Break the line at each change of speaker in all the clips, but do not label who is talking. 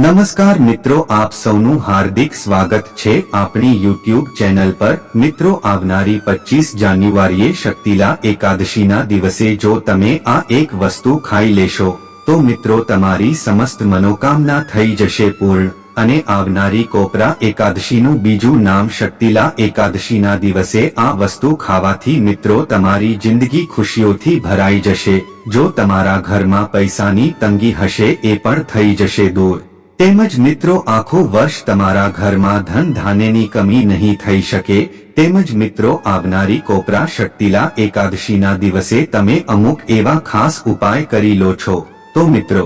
નમસ્કાર મિત્રો, આપ સૌનું હાર્દિક સ્વાગત છે આપણી યુટ્યુબ ચેનલ પર. મિત્રો, આવનારી પચીસ જાન્યુઆરીએ શક્તિલા એકાદશીના દિવસે જો તમે આ એક વસ્તુ ખાઈ લેશો, તો મિત્રો, તમારી સમસ્ત મનોકામના થઈ જશે પૂર્ણ. અને આવનારી કોપરા એકાદશીનું બીજું નામ શક્તિલા એકાદશીના દિવસે આ વસ્તુ ખાવાથી મિત્રો, તમારી જિંદગી ખુશીઓથી ભરાઈ જશે. જો તમારા ઘરમાં પૈસાની તંગી હશે, એ પણ થઈ જશે દૂર. તેમજ મિત્રો, આખો વર્ષ તમારા ઘરમાં ધન ધાન્યની કમી નહીં થઈ શકે, તેમજ મિત્રો, આવનારી કોપરા શક્તિલા એકાદશીના દિવસે તમે અમુક એવા ખાસ ઉપાય કરી લો છો. તો મિત્રો,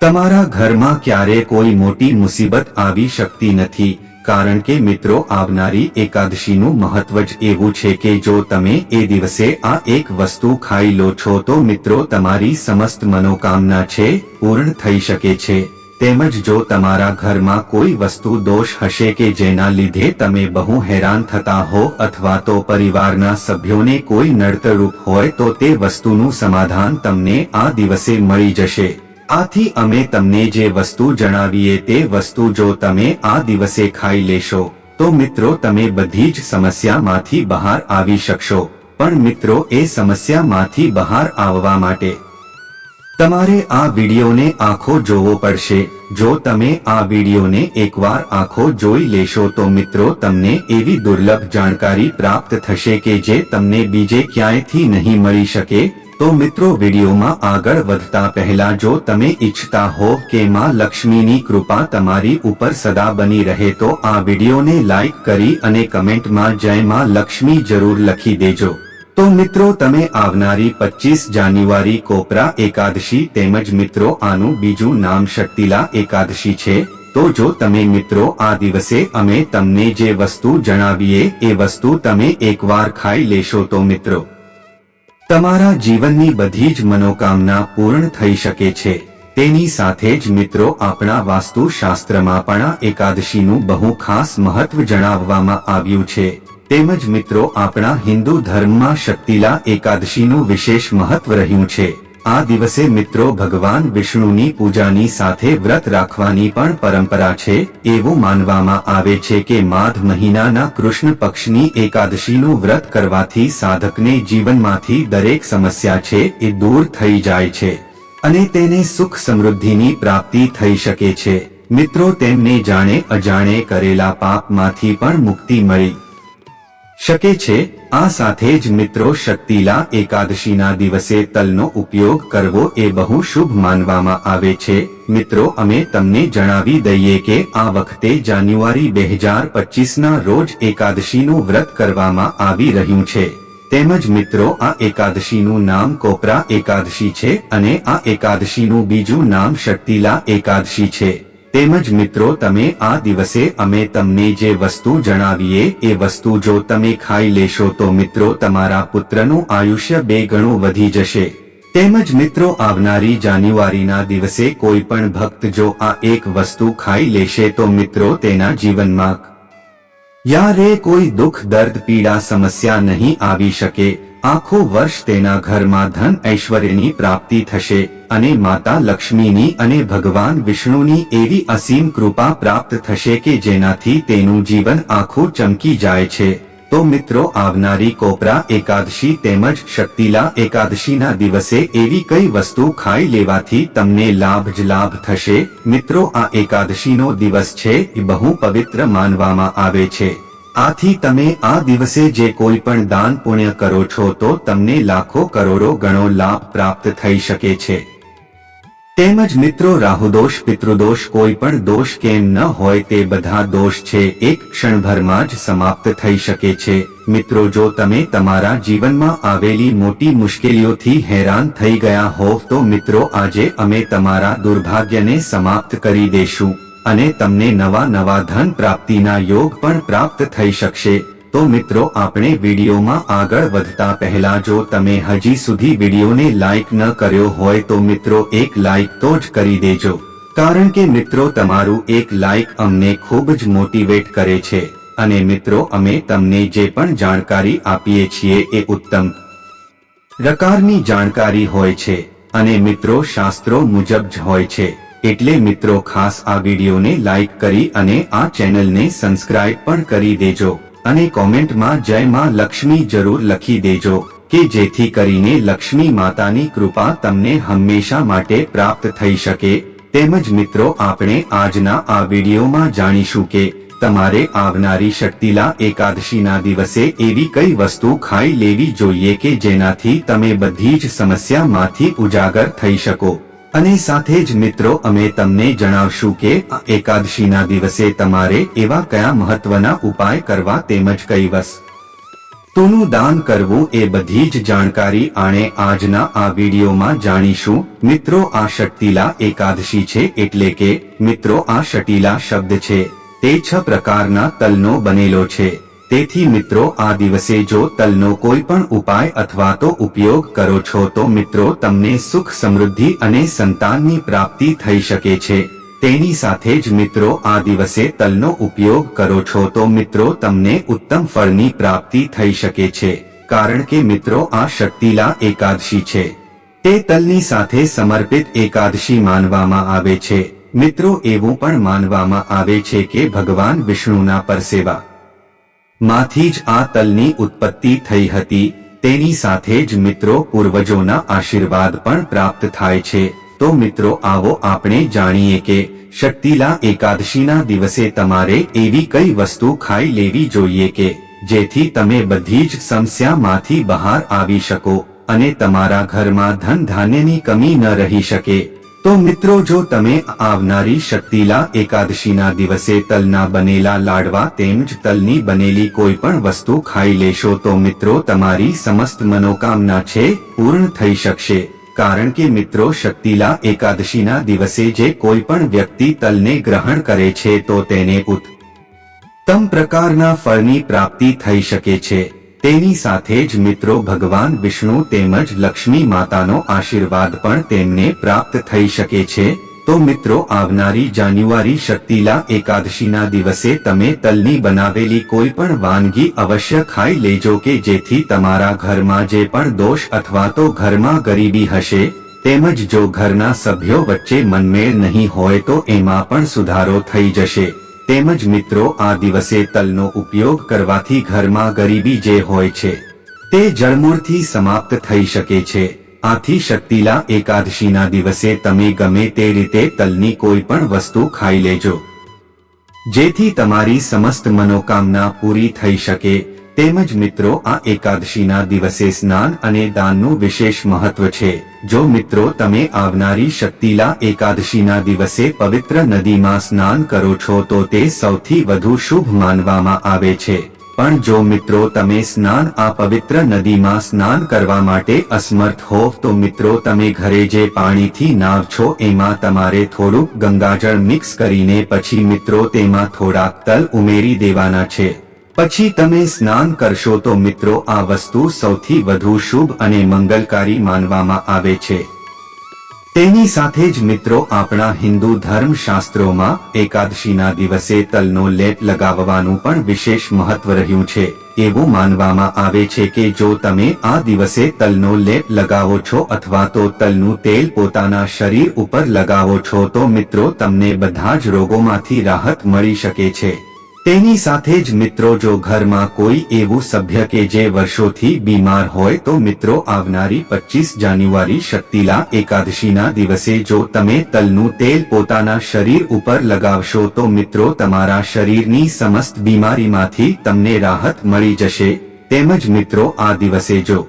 તમારા ઘરમાં ક્યારે કોઈ મોટી મુસીબત આવી શકતી નથી, કારણ કે મિત્રો, આવનારી એકાદશીનું મહત્વ જ એવું છે કે જો તમે એ દિવસે આ એક વસ્તુ ખાઈ લો છો તો મિત્રો, તમારી સમસ્ત મનોકામના છે, પૂર્ણ થઈ શકે છે. તેમજ જો તમારા ઘરમાં કોઈ વસ્તુ દોષ હશે કે જેના લીધે તમે બહુ હેરાન થતા હો અથવા તો પરિવારના સભ્યોને કોઈ નડતરૂપ હોય તો તે વસ્તુનું સમાધાન તમને આ દિવસે મળી જશે. આથી અમે તમને જે વસ્તુ જણાવીએ તે વસ્તુ જો તમે આ દિવસે ખાઈ લેશો, તો મિત્રો તમે બધી જ સમસ્યામાંથી બહાર આવી શકશો. પણ મિત્રો એ સમસ્યામાંથી બહાર આવવા માટે તમારે આ વિડીયોને આખો જોવો પડશે. જો તમે આ વિડીયોને એકવાર આખો જોઈ લેશો તો મિત્રો તમને એવી દુર્લભ જાણકારી પ્રાપ્ત થશે કે જે તમને બીજે ક્યાંયથી નહીં મળી શકે. તો મિત્રો વિડીયોમાં આગળ વધતા પહેલા જો તમે ઈચ્છતા હો કે માં લક્ષ્મીની કૃપા તમારી ઉપર સદા બની રહે તો આ વિડીયોને લાઈક કરી અને કમેન્ટમાં જય માં લક્ષ્મી જરૂર લખી દેજો. તો મિત્રો તમે આવનારી પચીસ જાન્યુઆરી કોપરા એકાદશી તેમજ મિત્રો આનું બીજું નામ શક્તિલા એકાદશી છે, તો જો તમે મિત્રો આ દિવસે અમે તમને જે વસ્તુ જણાવીએ, એ વસ્તુ તમે એકવાર ખાઈ લેશો તો મિત્રો. તમારા જીવનની બધી જ મનોકામના પૂર્ણ થઈ શકે છે. તેની સાથે જ મિત્રો આપણા વાસ્તુશાસ્ત્રમાં પણ એકાદશીનું બહુ ખાસ મહત્વ જણાવવામાં આવ્યું છે. તેમજ મિત્રો, આપણા હિન્દુ ધર્મમાં શક્તિલા એકાદશીનું વિશેષ મહત્વ રહ્યું છે. આ દિવસે મિત્રો, ભગવાન વિષ્ણુની પૂજાની સાથે વ્રત રાખવાની પણ પરંપરા છે. એવું માનવામાં આવે છે કે માઘ મહિનાના કૃષ્ણ પક્ષની એકાદશીનું વ્રત કરવાથી સાધકને જીવનમાંથી દરેક સમસ્યા છે એ દૂર થઈ જાય છે અને તેને સુખ સમૃદ્ધિની પ્રાપ્તિ થઈ શકે છે. મિત્રો, તેમને જાણે અજાણે કરેલા પાપમાંથી પણ મુક્તિ મળી. શકે છે, આ સાથે જ મિત્રો શક્તિલા એકાદશીના દિવસે તલનો ઉપયોગ કરવો એ બહુ શુભ માનવામાં આવે છે. મિત્રો, અમે તમને જણાવી દઈએ કે આ વખતે જાન્યુઆરી બે હજાર પચીસના રોજ એકાદશીનું વ્રત કરવામાં આવી રહ્યું છે. તેમજ મિત્રો, આ એકાદશીનું નામ કોપરા એકાદશી છે અને આ એકાદશીનું બીજું નામ શક્તિલા એકાદશી છે. તેમજ મિત્રો, તમે આ દિવસે અમે તમને જે વસ્તુ જણાવીએ, એ વસ્તુ જો તમે ખાઈ લેશો તો મિત્રો, તમારા પુત્રનું આયુષ્ય બે ગણું વધી જશે. તેમજ મિત્રો, આવનારી જાન્યુઆરીના દિવસે કોઈ પણ ભક્ત જો આ એક વસ્તુ ખાઈ લેશે તો મિત્રો, તેના જીવનમાં યારે કોઈ દુઃખ, દર્દ, પીડા, સમસ્યા નહીં આવી શકે. આખો વર્ષ તેના ઘરમાં ધન ઐશ્વર્યની પ્રાપ્તિ થશે અને માતા લક્ષ્મીની અને ભગવાન વિષ્ણુની એવી અસીમ કૃપા પ્રાપ્ત થશે કે જેનાથી તેનું જીવન આખું ચમકી જાય છે. તો મિત્રો, આવનારી કોપરા, એકાદશી તેમજ શક્તિલા એકાદશીના દિવસે એવી કઈ વસ્તુ ખાઈ લેવાથી તમને લાભ જ લાભ થશે? મિત્રો, આ એકાદશીનો દિવસ છે, એ બહુ પવિત્ર માનવામાં આવે છે. આથી તમે આ દિવસે જે કોઈ પણ દાન પુણ્ય કરો છો તો તમને લાખો કરોડો ગણો લાભ પ્રાપ્ત થઈ શકે છે. તેમજ મિત્રો, રાહુદોષ, પિતૃદોષ, કોઈ પણ દોષ કેમ ન હોય તે બધા દોષ છે, એક ક્ષણભરમાં જ સમાપ્ત થઈ શકે છે. મિત્રો, જો તમે તમારા જીવનમાં આવેલી મોટી મુશ્કેલીઓથી હેરાન થઈ ગયા હોવ, તો મિત્રો, આજે અમે તમારા દુર્ભાગ્યને સમાપ્ત કરી દેશું અને તમને નવા નવા ધન પ્રાપ્તિના યોગ પણ પ્રાપ્ત થઈ શકશે. તો મિત્રો, આપણે વિડીયોમાં આગળ વધતા પહેલા જો તમે હજી સુધી વિડીયોને લાઈક ન કર્યો હોય તો મિત્રો, એક લાઈક તો જ કરી દેજો. કારણ કે મિત્રો, તમારું એક લાઈક અમને ખૂબ જ મોટિવેટ કરે છે. અને મિત્રો, અમે તમને જે પણ જાણકારી આપીએ છીએ એ ઉત્તમ પ્રકારની જાણકારી હોય છે. અને મિત્રો, શાસ્ત્રો મુજબ જ હોય છે. એટલે મિત્રો, ખાસ આ વિડીયોને લાઈક કરી અને આ ચેનલને સબસ્ક્રાઇબ પણ કરી દેજો. અને કોમેન્ટમાં જય માં લક્ષ્મી જરૂર લખી દેજો, કે જેથી કરીને લક્ષ્મી માતાની કૃપા તમને હંમેશા માટે પ્રાપ્ત થઈ શકે. તેમજ મિત્રો, આપણે આજના આ વિડીયોમાં જાણીશું કે તમારે આવનારી શક્તિલા એકાદશીના દિવસે એવી કઈ વસ્તુ ખાઈ લેવી જોઈએ કે જેનાથી તમે બધી જ સમસ્યામાંથી ઉજાગર થઈ શકો. અને સાથે જ મિત્રો, અમે તમને જણાવશું કે એકાદશીના દિવસે તમારે એવા કયા મહત્વના ઉપાય કરવા તેમજ કઈ વસ્તુનું દાન કરવું એ બધી જ જાણકારી આણે આજના આ વિડીયોમાં જાણીશું. મિત્રો, આ શક્તિલા એકાદશી છે એટલે કે, મિત્રો, આ શટીલા શબ્દ છે. તે છ પ્રકારના તલનો બનેલો છે. તેથી મિત્રો, આ દિવસે જો તલનો કોઈ પણ ઉપાય અથવા તો ઉપયોગ કરો છો તો મિત્રો તમને સુખ સમૃદ્ધિ અને સંતાનની પ્રાપ્તિ થઈ શકે છે. તેની સાથે જ મિત્રો, આ દિવસે તલનો ઉપયોગ કરો છો તો મિત્રો તમને ઉત્તમ ફળની પ્રાપ્તિ થઈ શકે છે. કારણ કે મિત્રો, આ શક્તિલા એકાદશી છે. તે તલની સાથે સમર્પિત એકાદશી માનવામાં આવે છે. મિત્રો, એવું પણ માનવામાં આવે છે કે ભગવાન વિષ્ણુના પરસેવા માંથી જ આ તલની ઉત્પત્તિ થઈ હતી. તેની સાથે જ મિત્રો પૂર્વજોના આશીર્વાદ પણ પ્રાપ્ત થાય છે. તો મિત્રો આવો આપણે જાણીએ કે શક્તિલા એકાદશીના દિવસે તમારે એવી કઈ વસ્તુ ખાઈ લેવી જોઈએ કે જેથી તમે બધી જ સમસ્યામાંથી બહાર આવી શકો અને તમારા ઘરમાં ધન ધાન્યની કમી ન રહી શકે. તો મિત્રો, જો તમે આવનારી શક્તિલા એકાદશીના દિવસે તલના બનેલા લાડવા તેમજ તલની બનેલી કોઈ પણ વસ્તુ ખાઈ લેશો, તો મિત્રો, તમારી સમસ્ત મનોકામના છે, પૂર્ણ થઈ શકશે. કારણ કે મિત્રો, શક્તિલા એકાદશીના દિવસે જે કોઈ પણ વ્યક્તિ તલને ગ્રહણ કરે છે, તો તેને ઉત્તમ પ્રકારના ફળની પ્રાપ્તિ થઈ શકે છે. તેની સાથે જ મિત્રો ભગવાન વિષ્ણુ તેમજ લક્ષ્મી માતાનો આશીર્વાદ પણ તેમને પ્રાપ્ત થઈ શકે છે. તો મિત્રો, આવનારી જાન્યુઆરી શક્તિલા એકાદશીના દિવસે તમે તલની બનાવેલી કોઈ પણ વાનગી અવશ્ય ખાઈ લેજો કે જેથી તમારા ઘરમાં જે પણ દોષ અથવા તો ઘરમાં ગરીબી હશે, તેમજ જો ઘરના સભ્યો વચ્ચે મનમેળ નહીં હોય તો એમાં પણ સુધારો થઈ જશે. તેમજ મિત્રો, આ દિવસે તલનો ઉપયોગ કરવાથી ઘરમાં ગરીબી જે હોય છે, તે જળમૂળથી સમાપ્ત થઈ શકે છે. આથી શક્તિલા એકાદશીના દિવસે તમે ગમે તે રીતે તલની કોઈ પણ વસ્તુ ખાઈ લેજો. જેથી તમારી સમસ્ત મનોકામના પૂરી થઈ શકે. તેમજ મિત્રો, આ એકાદશીના દિવસે સ્નાન અને દાનનું વિશેષ મહત્વ છે. જો મિત્રો, તમે આવનારી શક્તિલા એકાદશીના દિવસે પવિત્ર નદીમાં સ્નાન કરો છો, તો તે સૌથી વધુ શુભ માનવામાં આવે છે. પણ જો મિત્રો, તમે સ્નાન આ પવિત્ર નદીમાં સ્નાન કરવા માટે અસમર્થ હોવ તો મિત્રો, તમે ઘરે જે પાણીથી નાવ છો, એમાં તમારે થોડુંક ગંગાજળ મિક્સ કરીને પછી મિત્રો, તેમાં થોડાક તલ ઉમેરી દેવાના છે. પછી તમે સ્નાન કરશો તો મિત્રો આ વસ્તુ સૌથી વધુ શુભ અને મંગલકારી માનવામાં આવે છે. તેની સાથે જ મિત્રો આપણા હિન્દુ ધર્મ શાસ્ત્રોમાં એકાદશીના દિવસે તલનો લેપ લગાવવાનું પણ વિશેષ મહત્વ રહ્યું છે. એવું માનવામાં આવે છે કે જો તમે આ દિવસે તલનો લેપ લગાવો છો અથવા તો તલનું તેલ પોતાના શરીર ઉપર લગાવો છો તો મિત્રો તમને બધા જ રોગોમાંથી રાહત મળી શકે છે. તેની સાથે જ મિત્રો જો ઘરમાં કોઈ એવું સભ્ય કે જે વર્ષોથી બીમાર હોય તો મિત્રો આવનારી પચીસ જાન્યુઆરી શક્તિલા એકાદશીના દિવસે જો તમે તલનું તેલ પોતાના શરીર ઉપર લગાવશો તો મિત્રો તમારા શરીરની સમસ્ત બીમારીમાંથી તમને રાહત મળી જશે. તેમજ મિત્રો આ દિવસે જો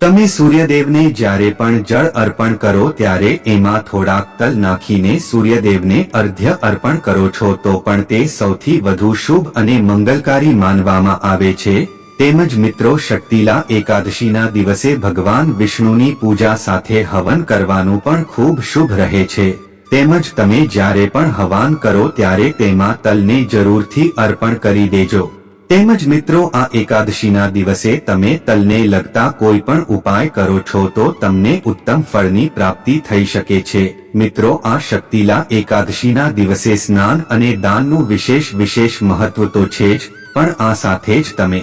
તમે સૂર્યદેવને જ્યારે પણ જળ અર્પણ કરો ત્યારે એમાં થોડાક તલ નાખીને સૂર્યદેવને અર્ધ્ય અર્પણ કરો છો તો પણ તે સૌથી વધુ શુભ અને મંગલકારી માનવામાં આવે છે. તેમજ મિત્રો શક્તિલા એકાદશીના દિવસે ભગવાન વિષ્ણુની પૂજા સાથે હવન કરવાનું પણ ખૂબ શુભ રહે છે. તેમજ તમે જ્યારે પણ હવાન કરો ત્યારે તેમાં તલને જરૂરથી અર્પણ કરી દેજો. તેમજ મિત્રો, આ એકાદશીના દિવસે તમે તલને લગતા કોઈ પણ ઉપાય કરો છો તો તમને ઉત્તમ ફળની પ્રાપ્તિ થઈ શકે છે. મિત્રો, આ શક્તિલા એકાદશીના દિવસે સ્નાન અને દાનનું વિશેષ વિશેષ મહત્વ તો છે જ, પણ આ સાથે જ તમે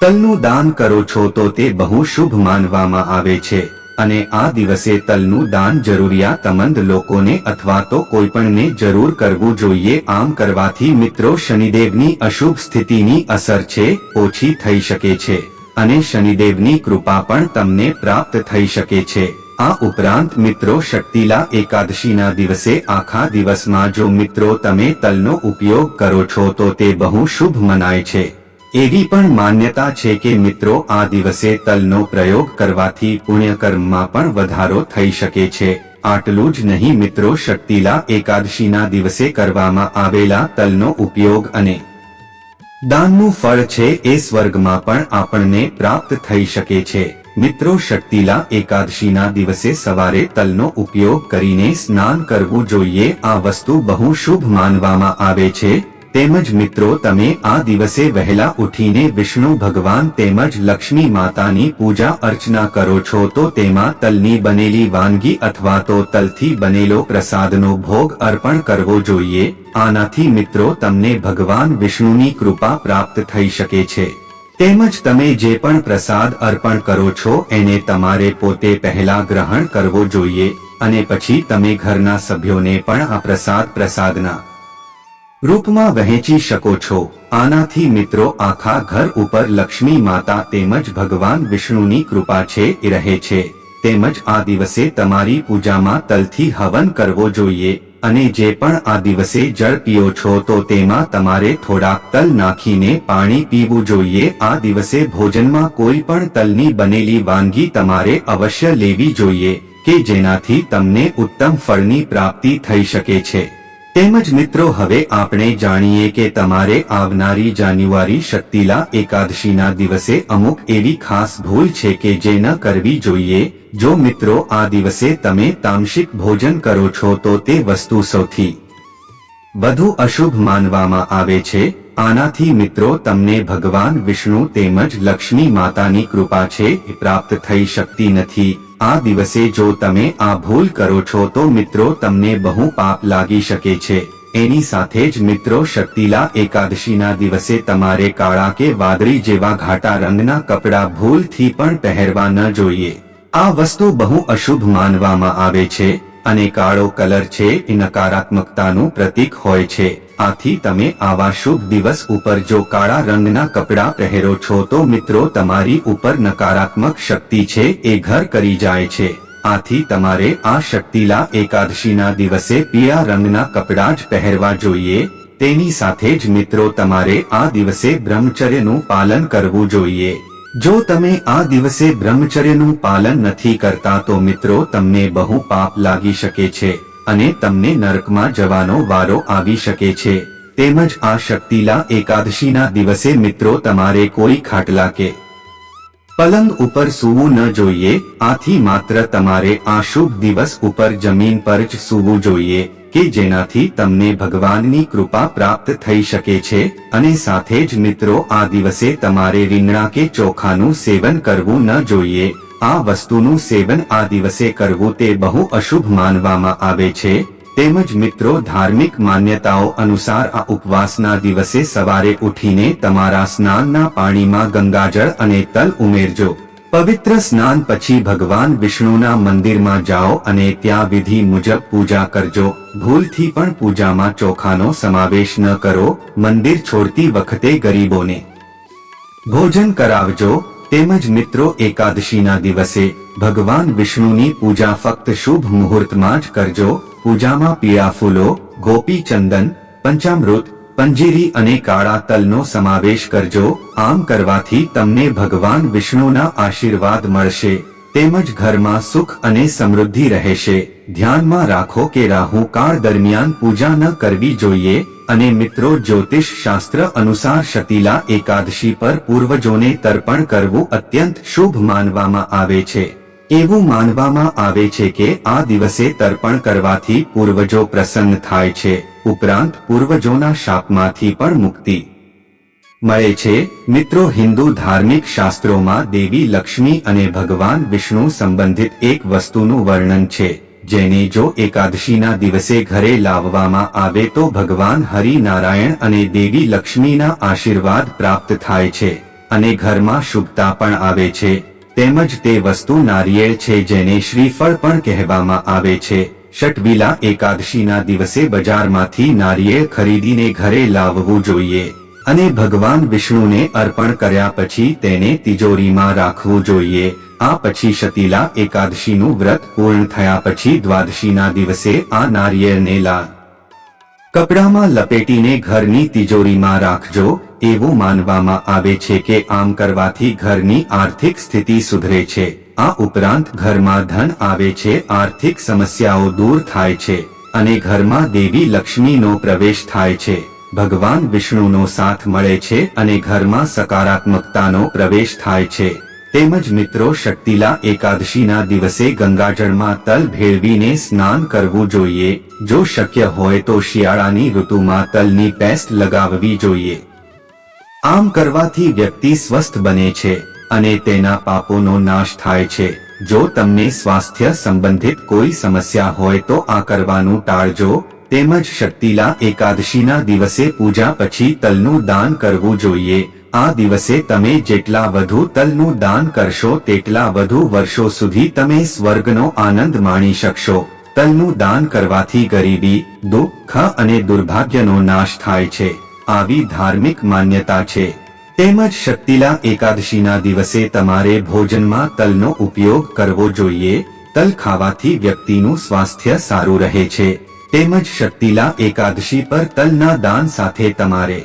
તલનું દાન કરો છો તો તે બહુ શુભ માનવામાં આવે છે. અને આ દિવસે તલનું દાન જરૂરિયાતમંદ લોકોને અથવા તો કોઈપણને જરૂર કરવું જોઈએ. આમ કરવાથી મિત્રો શનિદેવની અશુભ સ્થિતિની અસર છે, ઓછી થઈ શકે છે અને શનિદેવની કૃપા પણ તમને પ્રાપ્ત થઈ શકે છે. આ ઉપરાંત મિત્રો શક્તિલા એકાદશીના દિવસે આખા દિવસમાં જો મિત્રો તમે તલનો ઉપયોગ કરો છો તો તે બહુ શુભ મનાય છે. એવી પણ માન્યતા છે કે મિત્રો, આ દિવસે તલનો પ્રયોગ કરવાથી પુણ્યકર્મમાં પણ વધારો થઈ શકે છે. આટલું જ નહીં મિત્રો, શક્તિલા એકાદશીના દિવસે કરવામાં આવેલા તલનો ઉપયોગ અને દાનનું ફળ છે એ સ્વર્ગમાં પણ આપણને પ્રાપ્ત થઈ શકે છે. મિત્રો, શક્તિલા એકાદશીના દિવસે સવારે તલનો ઉપયોગ કરીને સ્નાન કરવું જોઈએ. આ વસ્તુ બહુ શુભ માનવામાં આવે છે. તેમજ મિત્રો, તમે આ દિવસે વહેલા ઉઠીને વિષ્ણુ ભગવાન તેમજ લક્ષ્મી માતાની પૂજા અર્ચના કરો છો, તો તેમાં તલની બનેલી વાનગી અથવા તો તલથી બનેલો પ્રસાદનો ભોગ અર્પણ કરવો જોઈએ. આનાથી મિત્રો, તમને ભગવાન વિષ્ણુની કૃપા પ્રાપ્ત થઈ શકે છે. તેમજ તમે જે પણ પ્રસાદ અર્પણ કરો છો, એને તમારે પોતે પહેલા ગ્રહણ કરવો જોઈએ. અને પછી તમે ઘરના સભ્યોને પણ આ પ્રસાદ પ્રસાદના રૂપમાં વહેંચી શકો છો. આનાથી મિત્રો આખા ઘર ઉપર લક્ષ્મી માતા તેમજ ભગવાન વિષ્ણુની કૃપા છે રહે છે. તેમજ આ દિવસે તમારી પૂજામાં તલથી હવન કરવો જોઈએ અને જે પણ આ દિવસે જળ પીઓ છો તો તેમાં તમારે થોડાક તલ નાખીને પાણી પીવું જોઈએ. આ દિવસે ભોજનમાં કોઈ પણ તલની બનેલી વાનગી તમારે અવશ્ય લેવી જોઈએ કે જેનાથી તમને ઉત્તમ ફળની પ્રાપ્તિ થઈ શકે છે. તેમજ મિત્રો, હવે આપણે જાણીએ કે તમારે આવનારી જાન્યુઆરી શક્તિલા એકાદશીના દિવસે અમુક એવી ખાસ ભૂલ છે કે જે ન કરવી જોઈએ. જો મિત્રો, આ દિવસે તમે તામસિક ભોજન કરો છો, તો તે વસ્તુ સૌથી વધુ અશુભ માનવામાં આવે છે. આનાથી મિત્રો, તમને ભગવાન વિષ્ણુ તેમજ લક્ષ્મી માતાની કૃપા છે પ્રાપ્ત થઈ શકતી નથી. આ દિવસે જો તમે આ ભૂલ કરો છો તો મિત્રો તમને બહુ પાપ લાગી શકે છે. એની સાથે જ મિત્રો શક્તિલા એકાદશીના દિવસે તમારે કાળા કે વાદળી જેવા ઘાટા રંગના કપડાં ભૂલથી પણ પહેરવા ન જોઈએ. આ વસ્તુ બહુ અશુભ માનવામાં આવે છે અને કાળો કલર છે એ નકારાત્મકતાનું પ્રતીક હોય છે. આથી તમે આવા શુભ દિવસ ઉપર જો કાળા રંગના કપડાં પહેરો છો તો મિત્રો તમારી ઉપર નકારાત્મક શક્તિ છે, એ ઘર કરી જાય છે. આથી તમારે આ શક્તિલા એકાદશીના દિવસે પીળા રંગના કપડાં જ પહેરવા જોઈએ. તેની સાથે જ મિત્રો તમારે આ દિવસે બ્રહ્મચર્યનું પાલન કરવું જોઈએ. જો તમે આ દિવસે બ્રહ્મચર્યનું પાલન નથી કરતા તો મિત્રો તમને બહુ પાપ લાગી શકે છે. અને તમને નરકમાં જવાનો વારો આવી શકે છે. તેમજ આ શક્તિલા એકાદશીના દિવસે મિત્રો તમારે કોઈ ખાટલા કે પલંગ ઉપર સૂવું ન જોઈએ. આથી માત્ર તમારે આ શુભ દિવસ ઉપર જમીન પર જ સૂવું જોઈએ કે જેનાથી તમને ભગવાનની કૃપા પ્રાપ્ત થઈ શકે છે. અને સાથે જ મિત્રો આ દિવસે તમારે રીંગણા કે ચોખાનું સેવન કરવું ન જોઈએ. આ વસ્તુનું સેવન આ દિવસે કરવું તે બહુ અશુભ માનવામાં આવે છે. તેમજ મિત્રો, ધાર્મિક માન્યતાઓ અનુસાર આ ઉપવાસના દિવસે સવારે ઉઠીને તમારા સ્નાનના પાણીમાં ગંગાજળ અને તલ ઉમેરજો. પવિત્ર સ્નાન પછી ભગવાન વિષ્ણુના મંદિરમાં જાઓ અને ત્યાં વિધિ મુજબ પૂજા કરજો. ભૂલથી પણ પૂજામાં ચોખાનો સમાવેશ ન કરો. મંદિર છોડતી વખતે ગરીબોને ભોજન કરાવજો. તેમજ મિત્રો એકાદશીના દિવસે ભગવાન વિષ્ણુની પૂજા ફક્ત શુભ મુહૂર્તમાં જ કરજો. પૂજામાં પીળા ફૂલો, ગોપી ચંદન, પંચામૃત, પંજીરી અને કાળા તલનો સમાવેશ કરજો. આમ કરવાથી તમને ભગવાન વિષ્ણુના આશીર્વાદ મળશે. તેમજ ઘરમાં સુખ અને સમૃદ્ધિ રહેશે. ધ્યાનમાં રાખો કે રાહુ કાળ દરમિયાન પૂજા ન કરવી જોઈએ. અને મિત્રો જ્યોતિષ શાસ્ત્ર અનુસાર શતીલા એકાદશી પર પૂર્વજોને તર્પણ કરવું અત્યંત શુભ માનવામાં આવે છે. એવું માનવામાં આવે છે કે આ દિવસે તર્પણ કરવાથી પૂર્વજો પ્રસન્ન થાય છે. ઉપરાંત પૂર્વજોના શાપમાંથી પણ મુક્તિ મળે છે. મિત્રો હિન્દુ ધાર્મિક શાસ્ત્રોમાં દેવી લક્ષ્મી અને ભગવાન વિષ્ણુ સંબંધિત એક વસ્તુનું વર્ણન છે. જેને જો એકાદશીના દિવસે ઘરે લાવવામાં આવે તો ભગવાન હરિનારાયણ અને દેવી લક્ષ્મીના આશીર્વાદ પ્રાપ્ત થાય છે, અને ઘરમાં શુભતા પણ આવે છે. તેમજ તે વસ્તુ નારિયેળ છે જેને શ્રીફળ પણ કહેવામાં આવે છે. શટવિલા એકાદશીના દિવસે બજારમાંથી નારિયેળ ખરીદીને ઘરે લાવવું જોઈએ. અને ભગવાન વિષ્ણુને અર્પણ કર્યા પછી તેને તિજોરીમાં રાખવું જોઈએ. આ પછી શતીલા એકાદશીનું વ્રત પૂર્ણ થયા પછી દ્વાદશીના દિવસે આ નારિયેળને લા. કપડામાં લપેટીને ઘરની તિજોરીમાં રાખજો. એવું માનવામાં આવે છે કે આમ કરવાથી ઘરની આર્થિક સ્થિતિ સુધરે છે. આ ઉપરાંત ઘરમાં ધન આવે છે, આર્થિક સમસ્યાઓ દૂર થાય છે અને ઘરમાં દેવી લક્ષ્મીનો પ્રવેશ થાય છે. ભગવાન વિષ્ણુનો સાથ મળે છે અને ઘરમાં સકારાત્મકતાનો પ્રવેશ થાય છે. તેમજ મિત્રો શક્તિલા એકાદશીના દિવસે ગંગાજળમાં તલ ભેળવીને સ્નાન કરવું જોઈએ. જો શક્ય હોય તો શિયાળાની ઋતુમાં તલની પેસ્ટ લગાવવી જોઈએ. આમ કરવાથી વ્યક્તિ સ્વસ્થ બને છે અને તેના પાપોનો નાશ થાય છે. જો તમને સ્વાસ્થ્ય સંબંધિત કોઈ સમસ્યા હોય તો આ કરવાનું ટાળજો. તેમજ શક્તિલા એકાદશીના દિવસે પૂજા પછી તલનું દાન કરવું જોઈએ. આ દિવસે તમે જેટલા વધુ તલનું દાન કરશો તેટલા વધુ વર્ષો સુધી તમે સ્વર્ગનો આનંદ માણી શકશો. તલનું દાન કરવાથી ગરીબી, દુઃખ અને દુર્ભાગ્યનો નાશ થાય છે. આવી ધાર્મિક માન્યતા છે. તેમજ શક્તિલા એકાદશીના દિવસે તમારે ભોજનમાં તલનો ઉપયોગ કરવો જોઈએ. તલ ખાવાથી વ્યક્તિનું સ્વાસ્થ્ય સારું રહે છે. તેમજ શક્તિલા એકાદશી પર તલના દાન સાથે તમારે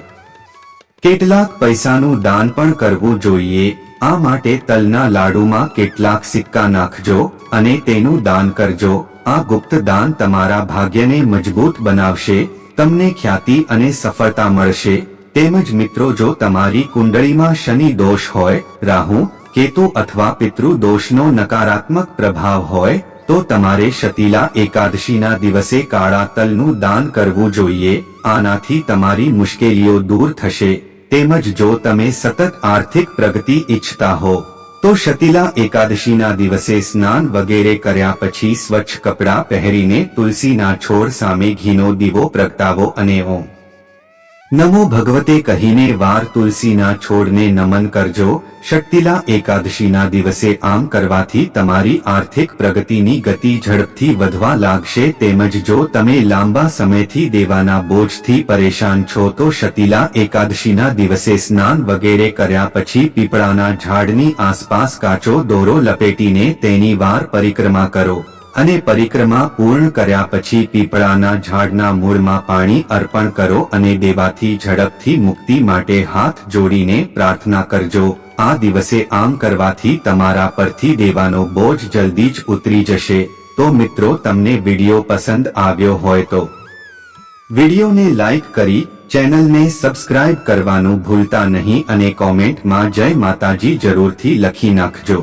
કેટલાક પૈસાનું દાન પણ કરવું જોઈએ. આ માટે તલના લાડુમાં કેટલાક સિક્કા નાખજો અને તેનું દાન કરજો. આ ગુપ્ત દાન તમારા ભાગ્યને મજબૂત બનાવશે, તમને ખ્યાતિ અને સફળતા મળશે. તેમજ મિત્રો, જો તમારી કુંડળીમાં શનિ દોષ હોય, રાહુ, કેતુ અથવા પિતૃ દોષનો નકારાત્મક પ્રભાવ હોય તો તમારે શતીલા એકાદશીના દિવસે કાળા તલનું દાન કરવું જોઈએ, આનાથી તમારી મુશ્કેલીઓ દૂર થશે, તેમજ જો તમે સતત આર્થિક પ્રગતિ ઈચ્છતા હો, તો શતીલા એકાદશીના દિવસે સ્નાન વગેરે કર્યા પછી સ્વચ્છ કપડાં પહેરીને તુલસીના છોડ સામે ઘીનો દીવો પ્રગટાવો અને ઓમ. નમો ભગવતે કહીને વાર તુલસીના છોડને નમન કરજો. શક્તિલા એકાદશીના દિવસે આમ કરવાથી તમારી આર્થિક પ્રગતિની ગતિ ઝડપથી વધવા લાગશે. તેમજ જો તમે લાંબા સમયથી દેવાના બોજથી પરેશાન છો તો શતીલા એકાદશીના દિવસે સ્નાન વગેરે કર્યા પછી પીપળાના ઝાડની આસપાસ કાચો દોરો લપેટીને તેની વાર પરિક્રમા કરો. અને પરિક્રમા પૂર્ણ કર્યા પછી પીપળાના ઝાડના મૂળમાં પાણી અર્પણ કરો અને દેવાથી ઝડપથી મુક્તિ માટે હાથ જોડીને પ્રાર્થના કરજો. આ દિવસે આમ કરવાથી તમારા પરથી દેવાનો બોજ જલ્દી જ ઉતરી જશે. તો મિત્રો, તમને વીડિયો પસંદ આવ્યો હોય તો વિડીયોને લાઈક કરી, ચેનલને સબસ્ક્રાઇબ કરવાનું ભૂલતા નહીં અને કોમેન્ટમાં જય માતાજી જરૂરથી લખી નાખજો.